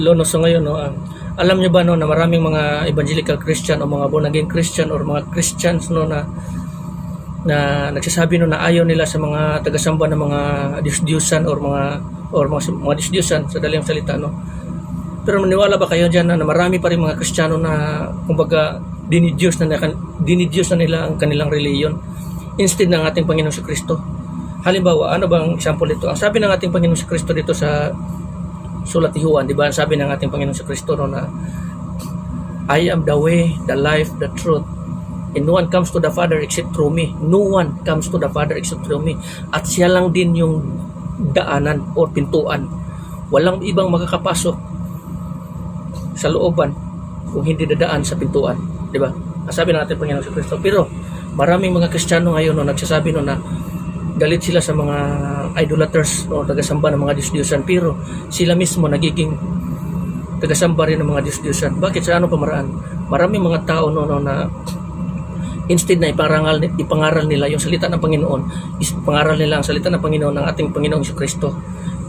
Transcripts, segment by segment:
Lono so ngayon no, ah, alam niyo ba no na maraming mga evangelical Christian o mga born again Christian or mga Christians no na na nagsasabi no na ayaw nila sa mga tagasamba ng mga Diyos-Diyosan or mga or mga, mga Diyos-Diyosan sa daling salita no. Pero maniwala ba kayo diyan na, marami pa rin mga Kristiyano na kumbaga dinidiyos na dinidiyos na nila ang kanilang reliyon instead ng ating Panginoon sa Kristo. Halimbawa, ano bang example dito? Ang sabi ng ating Panginoon sa Kristo dito sa sulat ni Juan, di ba? Sabi ng ating Panginoon sa Kristo no, na I am the way, the life, the truth. And no one comes to the Father except through me. No one comes to the Father except through me. At siya lang din yung daanan o pintuan. Walang ibang makakapasok sa looban kung hindi dadaan sa pintuan. Di ba? Sabi ng ating Panginoon sa Kristo. Pero maraming mga Kristiyano ngayon no, nagsasabi no, na galit sila sa mga idolaters o tagasamba ng mga Diyos-Diyosan pero sila mismo nagiging tagasamba rin ng mga Diyos-Diyosan. Bakit sa ano pamaraan? Maraming mga tao no, no na instead na iparangal, ipangaral nila yung salita ng Panginoon, is pangaral nila ang salita ng Panginoon ng ating Panginoong Iso Kristo.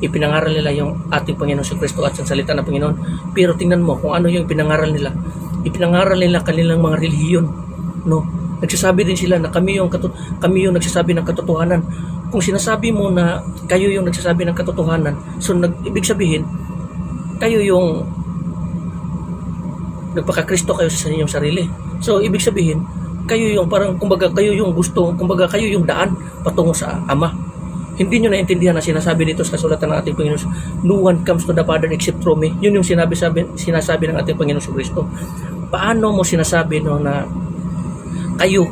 Ipinangaral nila yung ating Panginoong Iso Kristo at ang salita ng Panginoon. Pero tingnan mo kung ano yung pinangaral nila. Ipinangaral nila kanilang mga relihiyon. No? Nagsasabi din sila na kami yung, kami yung nagsasabi ng katotohanan. Kung sinasabi mo na kayo yung nagsasabi ng katotohanan, so nag, ibig sabihin, kayo yung nagpakakristo kayo sa inyong sarili. So, ibig sabihin, kayo yung parang, kumbaga, kayo yung gusto, kumbaga, kayo yung daan patungo sa Ama. Hindi nyo naintindihan na sinasabi dito sa kasulatan ng ating Panginoon, no one comes to the Father except through me. Yun yung sinabi, sabi, sinasabi ng ating Panginoon sa Kristo. Paano mo sinasabi no, na kayo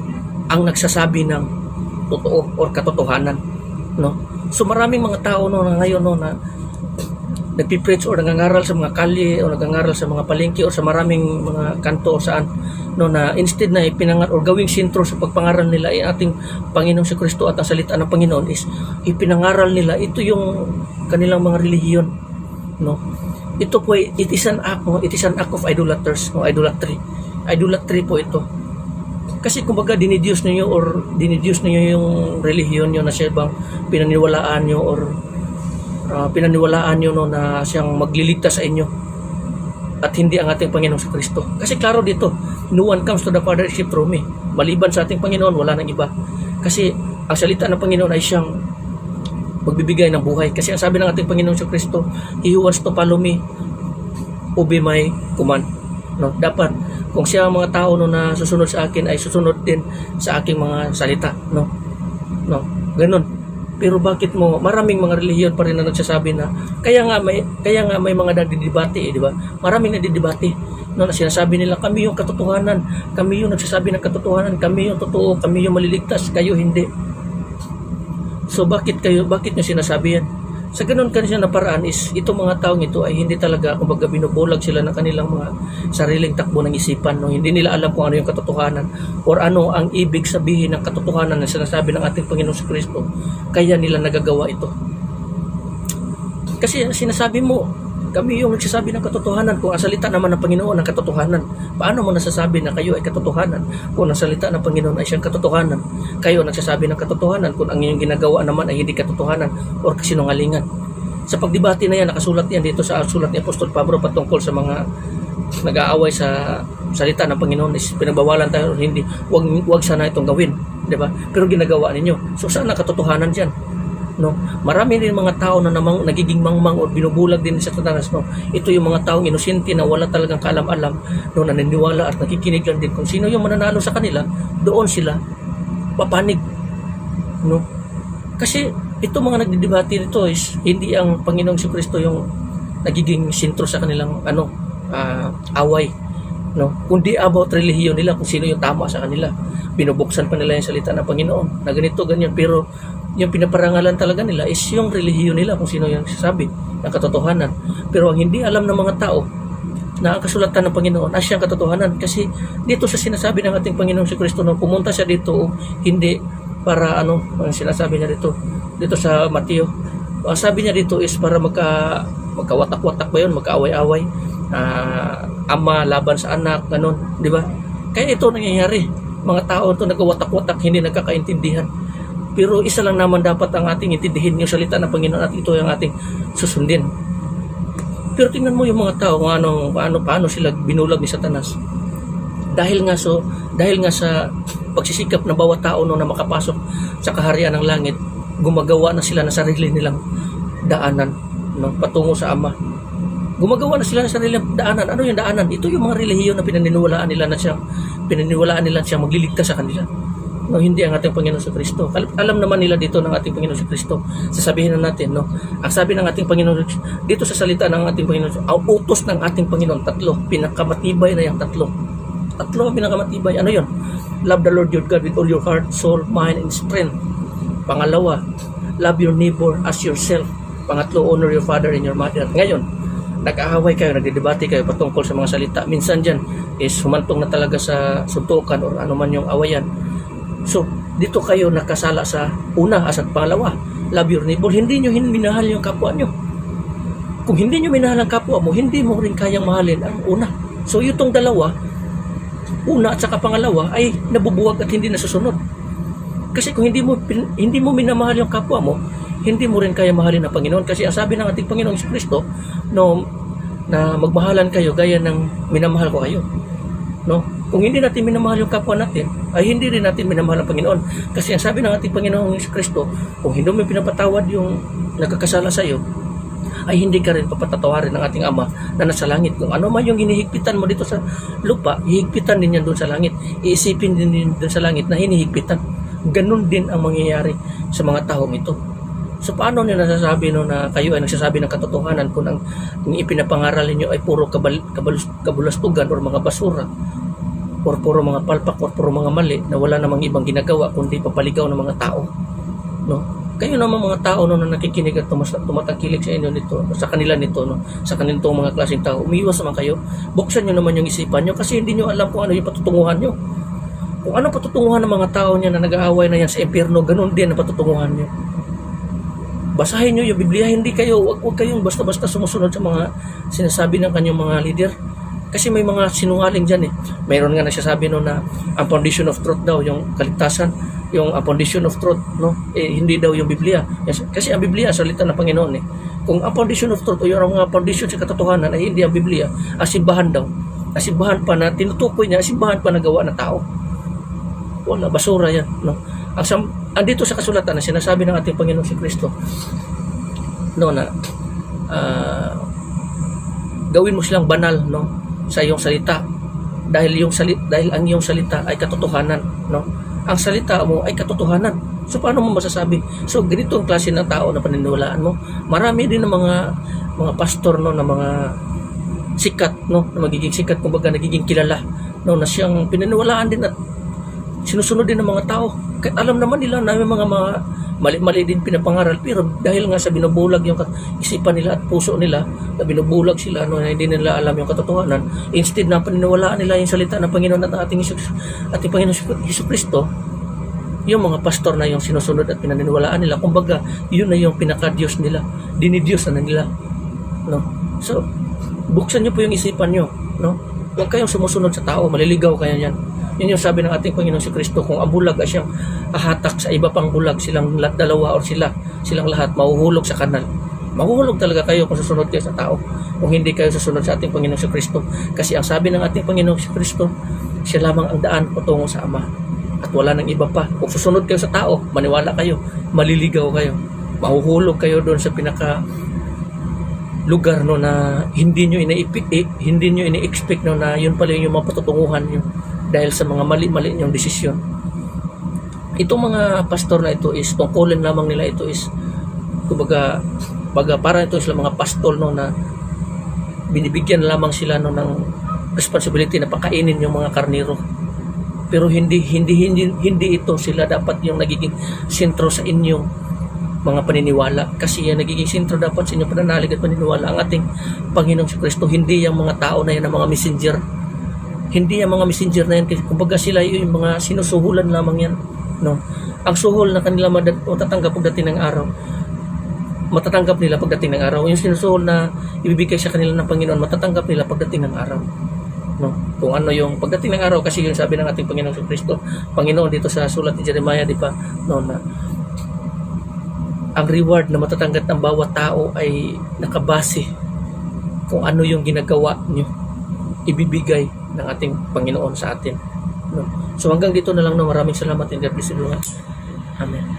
ang nagsasabi ng totoo or katotohanan? No? So maraming mga tao no, na ngayon no, na nagpipreach or nangangaral sa mga kalye o nangangaral sa mga palengke o sa maraming mga kanto o saan no na instead na ipinangar or gawing sentro sa pagpangaral nila ay ating Panginoong si Kristo at ang salita ng Panginoon is ipinangaral nila ito yung kanilang mga relihiyon no ito po it is an act no? it is an act of idolaters no idolatry idolatry po ito kasi kumbaga dinidius niyo or dinidius niyo yung relihiyon niyo na siya bang pinaniwalaan niyo or uh, pinaniwalaan nyo no, na siyang magliligtas sa inyo at hindi ang ating Panginoong sa Kristo. Kasi klaro dito, no one comes to the Father except through me. Maliban sa ating Panginoon, wala nang iba. Kasi ang salita ng Panginoon ay siyang magbibigay ng buhay. Kasi ang sabi ng ating Panginoon sa Kristo, He who wants to follow me, obey my command. No, dapat kung siya mga tao no na susunod sa akin ay susunod din sa aking mga salita, no. No, ganun. Pero bakit mo maraming mga relihiyon pa rin na nagsasabi na kaya nga may kaya nga may mga nagdidebate eh, di ba? Maraming nagdidebate no na sinasabi nila kami yung katotohanan, kami yung nagsasabi ng katotohanan, kami yung totoo, kami yung maliligtas, kayo hindi. So bakit kayo bakit niyo sinasabi yan? Sa ganun kanina na paraan is itong mga taong ito ay hindi talaga kumbaga binubulag sila ng kanilang mga sariling takbo ng isipan no? Hindi nila alam kung ano yung katotohanan or ano ang ibig sabihin ng katotohanan na sinasabi ng ating Panginoon sa Kristo. Kaya nila nagagawa ito. Kasi sinasabi mo kami yung nagsasabi ng katotohanan. Kung ang salita naman ng Panginoon ang katotohanan paano mo nasasabi na kayo ay katotohanan? Kung ang salita ng Panginoon ay siyang katotohanan kayo nagsasabi ng katotohanan. Kung ang inyong ginagawa naman ay hindi katotohanan or kasinungalingan. Sa pagdebate na yan nakasulat yan dito sa sulat ni Apostol Pablo patungkol sa mga nag-aaway sa salita ng Panginoon. Is pinagbawalan tayo hindi wag wag sana itong gawin di ba? Pero ginagawa ninyo. So saan ang katotohanan diyan no? Marami rin mga tao na namang nagiging mangmang o binubulag din sa Satanas no? Ito yung mga taong inosente na wala talagang kaalam-alam no? Naniniwala at nakikinig lang din kung sino yung mananalo sa kanila doon sila papanig no? Kasi ito mga nagdidebate nito is hindi ang Panginoong si Kristo yung nagiging sentro sa kanilang ano ah, away no? Kundi about relihiyon nila kung sino yung tama sa kanila. Binubuksan pa nila yung salita ng Panginoon na ganito ganyan. Pero yung pinaparangalan talaga nila is yung relihiyon nila kung sino yung sasabi ng katotohanan. Pero ang hindi alam ng mga tao na ang kasulatan ng Panginoon ay siyang katotohanan. Kasi dito sa sinasabi ng ating Panginoong si Kristo nung pumunta siya dito hindi para ano ang sinasabi niya dito dito sa Mateo. Ang sabi niya dito is para magka magkawatak-watak ba yun? Magkaaway-away? Ah, ama laban sa anak ganun di ba? Kaya ito nangyayari. Mga tao ito nagkawatak-watak hindi nagkakaintindihan pero isa lang naman dapat ang ating intindihin yung salita ng Panginoon at ito yung ating susundin Pero tingnan mo yung mga tao kung ano, paano, paano sila binulag ni Satanas. Dahil nga so, dahil nga sa pagsisikap ng bawat tao no, na makapasok sa kaharian ng langit, gumagawa na sila ng sarili nilang daanan no, patungo sa Ama. Gumagawa na sila ng sarili nilang daanan. Ano yung daanan? Ito yung mga relihiyon na pinaniniwalaan nila na siyang pinaniniwalaan nila siyang magliligtas sa kanila. No, hindi ang ating Panginoon sa Kristo. Alam naman nila dito ng ating Panginoon sa Kristo. Sasabihin na natin, no? Ang sabi ng ating Panginoon, dito sa salita ng ating Panginoon, ang utos ng ating Panginoon, tatlo, pinakamatibay na yung tatlo. Tatlo ang pinakamatibay. Ano yun? Love the Lord your God with all your heart, soul, mind, and strength. Pangalawa, love your neighbor as yourself. Pangatlo, honor your father and your mother. Ngayon, nag-aaway kayo, nagdidebate kayo patungkol sa mga salita. Minsan dyan is humantong na talaga sa suntukan or ano man yung awayan. So, dito kayo nakasala sa una as at pangalawa. Love your neighbor. Hindi nyo minahal yung kapwa nyo. Kung hindi nyo minahal ang kapwa mo, hindi mo rin kayang mahalin ang una. So, itong dalawa, una at saka pangalawa ay nabubuwag at hindi nasusunod. Kasi kung hindi mo hindi mo minamahal yung kapwa mo, hindi mo rin kaya mahalin ang Panginoon kasi ang sabi ng ating Panginoong Kristo no na magmahalan kayo gaya ng minamahal ko kayo. No? Kung hindi natin minamahal yung kapwa natin, ay hindi rin natin minamahal ang Panginoon. Kasi ang sabi ng ating Panginoong Hesus Kristo, kung hindi mo pinapatawad yung nagkakasala sa iyo, ay hindi ka rin papatatawarin ng ating Ama na nasa langit. Kung ano man yung hinihigpitan mo dito sa lupa, hihigpitan din yan doon sa langit. Iisipin din din doon sa langit na hinihigpitan. Ganon din ang mangyayari sa mga taong ito. So paano niyo nasasabi no na kayo ay nagsasabi ng katotohanan kung ang kung ipinapangaral niyo ay puro kabal, kabalus, kabulastugan mga basura or puro mga palpak or puro mga mali na wala namang ibang ginagawa kundi papaligaw ng mga tao. No? Kayo naman mga tao no, na nakikinig at tumas, tumatangkilik sa inyo nito, sa kanila nito, no, sa kanitong mga klaseng tao, umiwas naman kayo. Buksan nyo naman yung isipan nyo kasi hindi nyo alam kung ano yung patutunguhan nyo. Kung ano patutunguhan ng mga tao niya na nag-aaway na yan sa impyerno, ganun din ang patutunguhan nyo. Basahin nyo yung Biblia, hindi kayo, wag, wag kayong basta-basta sumusunod sa mga sinasabi ng kanyang mga leader. Kasi may mga sinungaling dyan eh. Mayroon nga nagsasabi no na ang foundation of truth daw, yung kaligtasan, yung ang foundation of truth, no? Eh, hindi daw yung Biblia. Kasi ang Biblia, salita ng Panginoon eh. Kung ang foundation of truth o yung mga foundation sa katotohanan ay hindi ang Biblia, asimbahan daw. Asimbahan pa na, tinutukoy niya, asimbahan pa na gawa ng tao. Wala, basura yan. No? Ang andito sa kasulatan na sinasabi ng ating Panginoon si Kristo no na ah, gawin mo silang banal no sa iyong salita. Dahil yung salit dahil ang iyong salita ay katotohanan no? Ang salita mo ay katotohanan. So paano mo masasabi? So ganito ang klase ng tao na paniniwalaan mo marami din ng mga mga pastor no na mga sikat no? Na magiging sikat kumbaga nagiging kilala no? Na siyang pinaniwalaan din at sinusunod din ng mga tao. Kahit alam naman nila na may mga mga mali-mali din pinapangaral. Pero dahil nga sa binubulag yung isipan nila at puso nila na binubulag sila no, na hindi nila alam yung katotohanan instead na paniniwalaan nila yung salita ng Panginoon at ating ating Panginoon Hesus Kristo yung mga pastor na yung sinusunod at pinaniniwalaan nila kumbaga yun na yung pinaka-Diyos nila dinidiyos na nila no? So buksan niyo po yung isipan niyo no? Huwag kayong sumusunod sa tao maliligaw kayo yan yun yung sabi ng ating Panginoon si Kristo kung ang bulag ay siyang hahatak sa iba pang bulag silang dalawa or sila silang lahat mahuhulog sa kanal. Mahuhulog talaga kayo kung susunod kayo sa tao. Kung hindi kayo susunod sa ating Panginoon si Kristo. Kasi ang sabi ng ating Panginoon si Kristo siya lamang ang daan patungo sa Ama. At wala nang iba pa. Kung susunod kayo sa tao maniwala kayo maliligaw kayo mahuhulog kayo doon sa pinaka lugar no na hindi nyo ina-expect eh, hindi nyo ina-expect no na yun pala yung mga patutunguhan nyo dahil sa mga mali-mali nyong desisyon. Itong mga pastor na ito is tungkulin lamang nila ito is kumbaga baga para ito sila mga pastor no na binibigyan lamang sila no ng responsibility na pakainin yung mga karniro. Pero hindi hindi hindi hindi ito sila dapat yung nagiging sentro sa inyong mga paniniwala kasi yan nagiging sentro dapat sa inyong pananalig at paniniwala ang ating Panginoong si Kristo hindi yung mga tao na yan ang mga messenger hindi yung mga messenger na yan kumbaga sila yung mga sinusuhulan lamang yan no? Ang suhol na kanila matatanggap pagdating ng araw matatanggap nila pagdating ng araw. Yung sinusuhol na ibibigay sa kanila ng Panginoon matatanggap nila pagdating ng araw no? Kung ano yung pagdating ng araw kasi yung sabi ng ating Panginoon si Kristo Panginoon dito sa sulat ni Jeremiah di ba no na ang reward na matatanggap ng bawat tao ay nakabase kung ano yung ginagawa nyo ibibigay ng ating Panginoon sa atin. So hanggang dito na lang no? Maraming salamat and God bless you. Amen